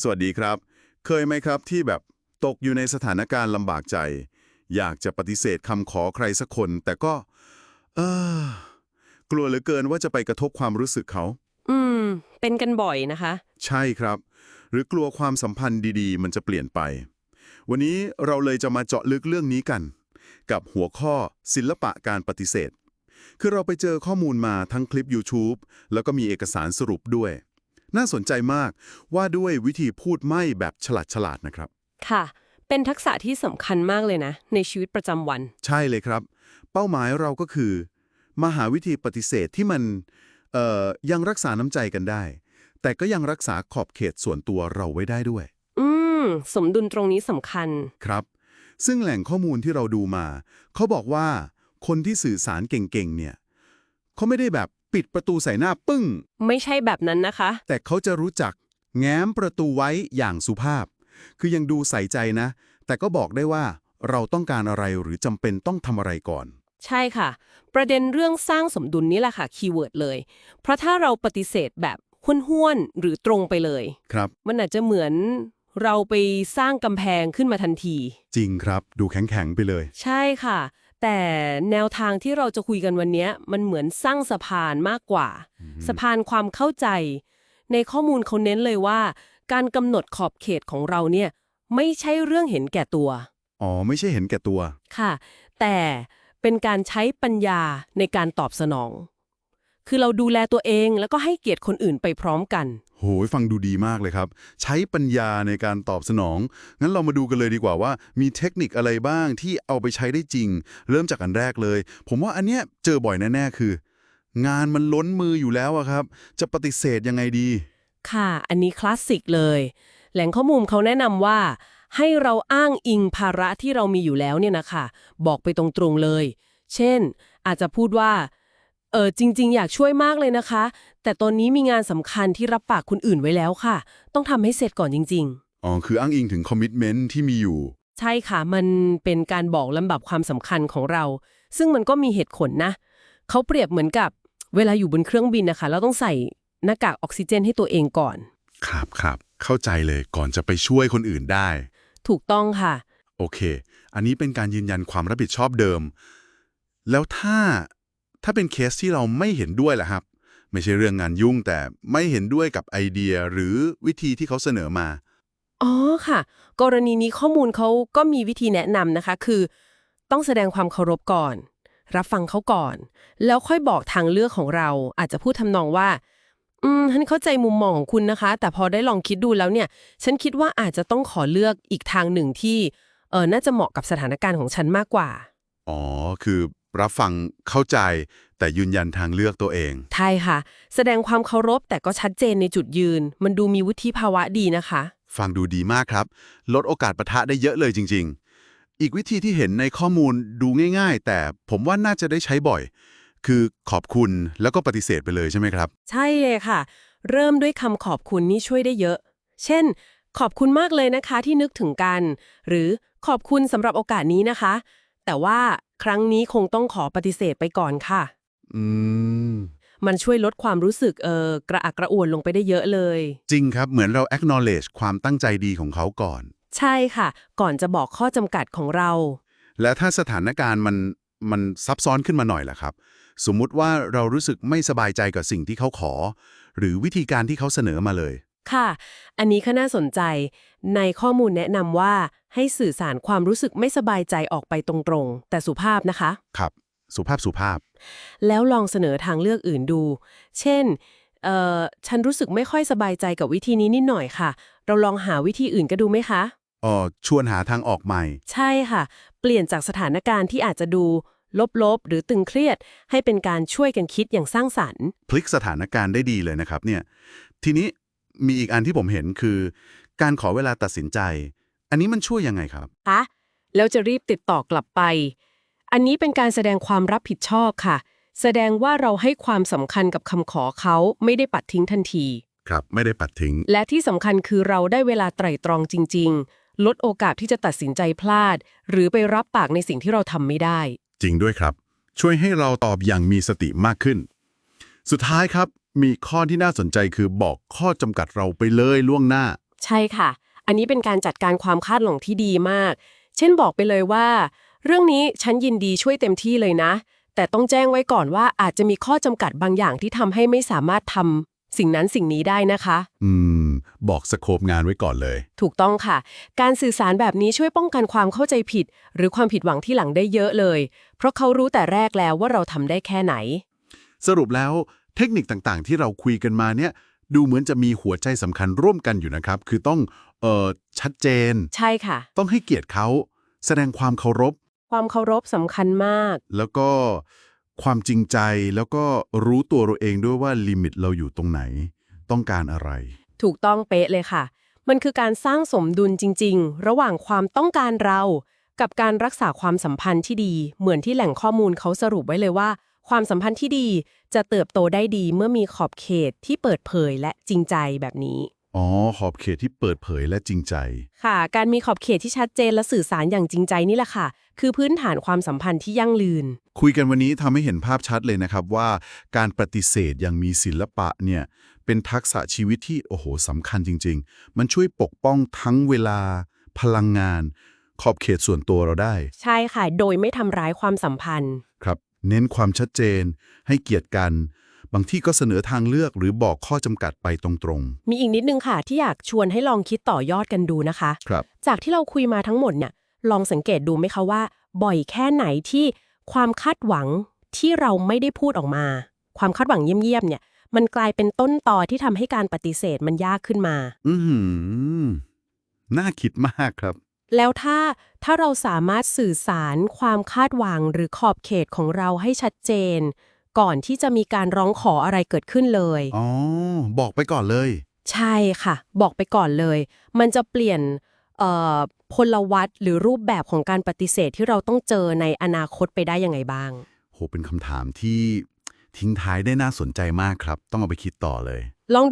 สวัสดีครับ เคยไหมครับที่แบบตกอยู่ในสถานการณ์ลำบากใจ อยากจะปฏิเสธคำขอใครสักคน แต่ก็ เออกลัวเหลือเกินว่าจะไปกระทบความรู้สึกเขา อืม เป็นกันบ่อยนะคะ ใช่ครับ หรือกลัวความสัมพันธ์ดีๆ มันจะเปลี่ยนไป วันนี้เราเลยจะมาเจาะลึกเรื่องนี้กัน กับหัวข้อศิลปะการปฏิเสธ คือเราไปเจอข้อมูลมาทั้งคลิป YouTube แล้วก็มีเอกสารสรุปด้วย น่าสนใจมากว่าด้วยวิธีพูดไม่แบบฉลาดๆนะครับ ค่ะ เป็นทักษะที่สำคัญมากเลยนะ ในชีวิตประจำวัน ใช่เลยครับ เป้าหมายเราก็คือมาหาวิธีปฏิเสธที่มันเอ่อยังรักษาน้ำใจกันได้ แต่ก็ยังรักษาขอบเขตส่วนตัวเราไว้ได้ด้วย อืม สมดุลตรงนี้สำคัญครับ ซึ่งแหล่งข้อมูลที่เราดูมา เขาบอกว่าคนที่สื่อสารเก่งๆเนี่ยเขาไม่ได้แบบ ปิดประตูใส่หน้าปึ้ง ไม่ใช่แบบนั้นนะคะ แต่เขาจะรู้จัก แง้มประตูไว้อย่างสุภาพ คือยังดูใส่ใจนะ แต่ก็บอกได้ว่าเราต้องการอะไรหรือจำเป็นต้องทำอะไรก่อน ใช่ค่ะ ประเด็นเรื่องสร้างสมดุลนี่แหละค่ะคีย์เวิร์ดเลย เพราะถ้าเราปฏิเสธแบบห้วนๆหรือตรงไปเลย ครับ มันอาจจะเหมือนเราไปสร้างกำแพงขึ้นมาทันที จริงครับ ดูแข็งๆไปเลย ใช่ค่ะ แต่แนวทางที่เราจะคุยกันวันนี้มันเหมือนสร้างสะพานมากกว่า สะพานความเข้าใจ ในข้อมูลเขาเน้นเลยว่า การกำหนดขอบเขตของเราเนี่ยไม่ใช่เรื่องเห็นแก่ตัว อ๋อ ไม่ใช่เห็นแก่ตัว ค่ะ แต่เป็นการใช้ปัญญาในการตอบสนอง คือเราดูแลตัวเองแล้วก็ให้เกียรติคนอื่นไปพร้อมกัน โหยฟังดูดีมากเลยครับ ใช้ปัญญาในการตอบสนอง งั้นเรามาดูกันเลยดีกว่าว่า มีเทคนิคอะไรบ้างที่เอาไปใช้ได้จริง เริ่มจากอันแรกเลย ผมว่าอันเนี้ยเจอบ่อยแน่ๆคือ งานมันล้นมืออยู่แล้วอะครับ จะปฏิเสธยังไงดี ค่ะ อันนี้คลาสสิกเลย แหล่งข้อมูลเขาแนะนำว่า ให้เราอ้างอิงภาระที่เรามีอยู่แล้วเนี่ยนะคะบอกไปตรงๆเลย เช่น อาจจะพูดว่า เออจริง ๆ อยากช่วยมากเลยนะคะ แต่ตอนนี้มีงานสำคัญที่รับปากคนอื่นไว้แล้วค่ะ ต้องทำให้เสร็จก่อนจริง อ๋อ คืออ้างอิงถึงคอมมิชเมนท์ที่มีอยู่ ๆ ใช่ค่ะ มันเป็นการบอกลำดับความสำคัญของเรา ซึ่งมันก็มีเหตุผลนะ เขาเปรียบเหมือนกับเวลาอยู่บนเครื่องบินนะคะ เราต้องใส่หน้ากากออกซิเจนให้ตัวเองก่อน ครับครับ เข้าใจเลยก่อนจะไปช่วยคนอื่นได้ ถูกต้องค่ะ โอเค อันนี้เป็นการยืนยันความรับผิดชอบเดิม แล้วถ้า ถ้าเป็นเคสที่เราไม่เห็นด้วยล่ะครับ ไม่ใช่เรื่องงานยุ่งแต่ไม่เห็นด้วยกับไอเดียหรือวิธีที่เขาเสนอมา อ๋อค่ะ กรณีนี้ข้อมูลเขาก็มีวิธีแนะนำนะคะ คือ ต้องแสดงความเคารพก่อน รับฟังเขาก่อน แล้วค่อยบอกทางเลือกของเรา อาจจะพูดทำนองว่า อืมฉันเข้าใจมุมมองของคุณนะคะ แต่พอได้ลองคิดดูแล้วเนี่ย ฉันคิดว่าอาจจะต้องขอเลือกอีกทางหนึ่งที่เออน่าจะเหมาะกับสถานการณ์ของฉันมากกว่า อ๋อ คือ รับฟังเข้าใจ แต่ยืนยันทางเลือกตัวเอง ใช่ค่ะ แสดงความเคารพแต่ก็ชัดเจนในจุดยืน มันดูมีวุฒิภาวะดีนะคะ ฟังดูดีมากครับ ลดโอกาสปะทะได้เยอะเลยจริง ๆ อีกวิธีที่เห็นในข้อมูลดูง่าย ๆ แต่ผมว่าน่าจะได้ใช้บ่อย คือขอบคุณแล้วก็ปฏิเสธไปเลยใช่ไหมครับ ใช่เลยค่ะ เริ่มด้วยคำขอบคุณนี่ช่วยได้เยอะ เช่น ขอบคุณมากเลยนะคะที่นึกถึงกัน หรือขอบคุณสำหรับโอกาสนี้นะคะ แต่ว่า ครั้งนี้คงต้องขอปฏิเสธไปก่อนค่ะ อืม มันช่วยลดความรู้สึกเออกระอักกระอ่วนลงไปได้เยอะเลย จริงครับ เหมือนเรา acknowledge ความตั้งใจดีของเขาก่อน ใช่ค่ะ ก่อนจะบอกข้อจำกัดของเรา และถ้าสถานการณ์มันมันซับซ้อนขึ้นมาหน่อยล่ะครับ สมมุติว่าเรารู้สึกไม่สบายใจกับสิ่งที่เขาขอ หรือวิธีการที่เขาเสนอมาเลย ค่ะ อันนี้ก็น่าสนใจ ในข้อมูลแนะนำว่าให้สื่อสารความรู้สึกไม่สบายใจออกไปตรงๆ แต่สุภาพนะคะ ครับ สุภาพสุภาพ แล้วลองเสนอทางเลือกอื่นดู เช่น เอ่อ ฉันรู้สึกไม่ค่อยสบายใจกับวิธีนี้นิดหน่อยค่ะ เราลองหาวิธีอื่นก็ดูไหมคะ อ๋อ ชวนหาทางออกใหม่ ใช่ค่ะ เปลี่ยนจากสถานการณ์ที่อาจจะดู ลบๆ หรือตึงเครียด ให้เป็นการช่วยกันคิดอย่างสร้างสรรค์ พลิกสถานการณ์ได้ดีเลยนะครับเนี่ย ทีนี้ มีอีกอันที่ผมเห็นคือ การขอเวลาตัดสินใจ อันนี้มันช่วยยังไงครับคะแล้วจะรีบติดต่อกลับไป อันนี้เป็นการแสดงความรับผิดชอบค่ะ แสดงว่าเราให้ความสำคัญกับคำขอเขาไม่ได้ปัดทิ้งทันที ครับ ไม่ได้ปัดทิ้ง และที่สำคัญคือเราได้เวลาไตร่ตรองจริง ๆ ลดโอกาสที่จะตัดสินใจพลาด หรือไปรับปากในสิ่งที่เราทำไม่ได้ จริงด้วยครับ ช่วยให้เราตอบอย่างมีสติมากขึ้น สุดท้ายครับมีข้อที่น่าสนใจคือบอกข้อจำกัดเราไปเลยล่วงหน้า ใช่ค่ะ อันนี้เป็นการจัดการความคาดหวังที่ดีมาก เช่นบอกไปเลยว่า เรื่องนี้ฉันยินดีช่วยเต็มที่เลยนะ แต่ต้องแจ้งไว้ก่อนว่าอาจจะมีข้อจำกัดบางอย่างที่ทำให้ไม่สามารถทำสิ่งนั้นสิ่งนี้ได้นะคะ อืม บอกสโคปงานไว้ก่อนเลย ถูกต้องค่ะ การสื่อสารแบบนี้ช่วยป้องกันความเข้าใจผิด หรือความผิดหวังที่หลังได้เยอะเลย เพราะเขารู้แต่แรกแล้วว่าเราทำได้แค่ไหน สรุปแล้วเทคนิคต่างๆ ที่เราคุยกันมาเนี่ยดูเหมือนจะมีหัวใจสำคัญร่วมกันอยู่นะครับ คือต้องเอ่อชัดเจน ใช่ค่ะ ต้องให้เกียรติเขา แสดงความเคารพ ความเคารพสำคัญมาก แล้วก็ความจริงใจแล้วก็รู้ตัวเราเองด้วยว่าลิมิตเราอยู่ตรงไหน ต้องการอะไร ถูกต้องเป๊ะเลยค่ะ มันคือการสร้างสมดุลจริง ๆ ระหว่างความต้องการเรา กับการรักษาความสัมพันธ์ที่ดี เหมือนที่แหล่งข้อมูลเขาสรุปไว้เลยว่า ความสัมพันธ์ที่ดีจะเติบโตได้ดีเมื่อมีขอบเขตที่เปิดเผยและจริงใจแบบนี้ อ๋อ ขอบเขตที่เปิดเผยและจริงใจ ค่ะ การมีขอบเขตที่ชัดเจนและสื่อสารอย่างจริงใจนี่แหละค่ะ คือพื้นฐานความสัมพันธ์ที่ยั่งยืน คุยกันวันนี้ทำให้เห็นภาพชัดเลยนะครับว่า การปฏิเสธอย่างมีศิลปะเนี่ยเป็นทักษะชีวิตที่โอ้โหสำคัญจริง ๆ มันช่วยปกป้องทั้งเวลา พลังงาน ขอบเขตส่วนตัวเราได้ ใช่ค่ะ โดยไม่ทำร้ายความสัมพันธ์ครับ เน้นความชัดเจน ให้เกียรติกัน บางที่ก็เสนอทางเลือกหรือบอกข้อจำกัดไปตรงมีอีกนิดนึงค่ะ ที่อยากชวนให้ลองคิดต่อยอดกันดูนะคะๆครับ จากที่เราคุยมาทั้งหมดเนี่ยลองสังเกตดูไหมคะว่า บ่อยแค่ไหนที่ความคาดหวังที่เราไม่ได้พูดออกมา ความคาดหวังเยี่ยมๆเนี่ย มันกลายเป็นต้นตอที่ทำให้การปฏิเสธมันยากขึ้นมา อือหือน่าคิดมากครับ แล้วถ้าถ้าเราสามารถสื่อสารความคาดหวังหรือขอบเขตของเราให้ชัดเจน ก่อนที่จะมีการร้องขออะไรเกิดขึ้นเลย อ๋อ บอกไปก่อนเลย ใช่ค่ะ บอกไปก่อนเลย มันจะเปลี่ยนเอ่อพลวัตหรือรูปแบบของการปฏิเสธที่เราต้องเจอในอนาคตไปได้ยังไงบ้าง โห เป็นคำถามที่ทิ้งท้ายได้น่าสนใจมากครับ ต้องเอาไปคิดต่อเลย ลอง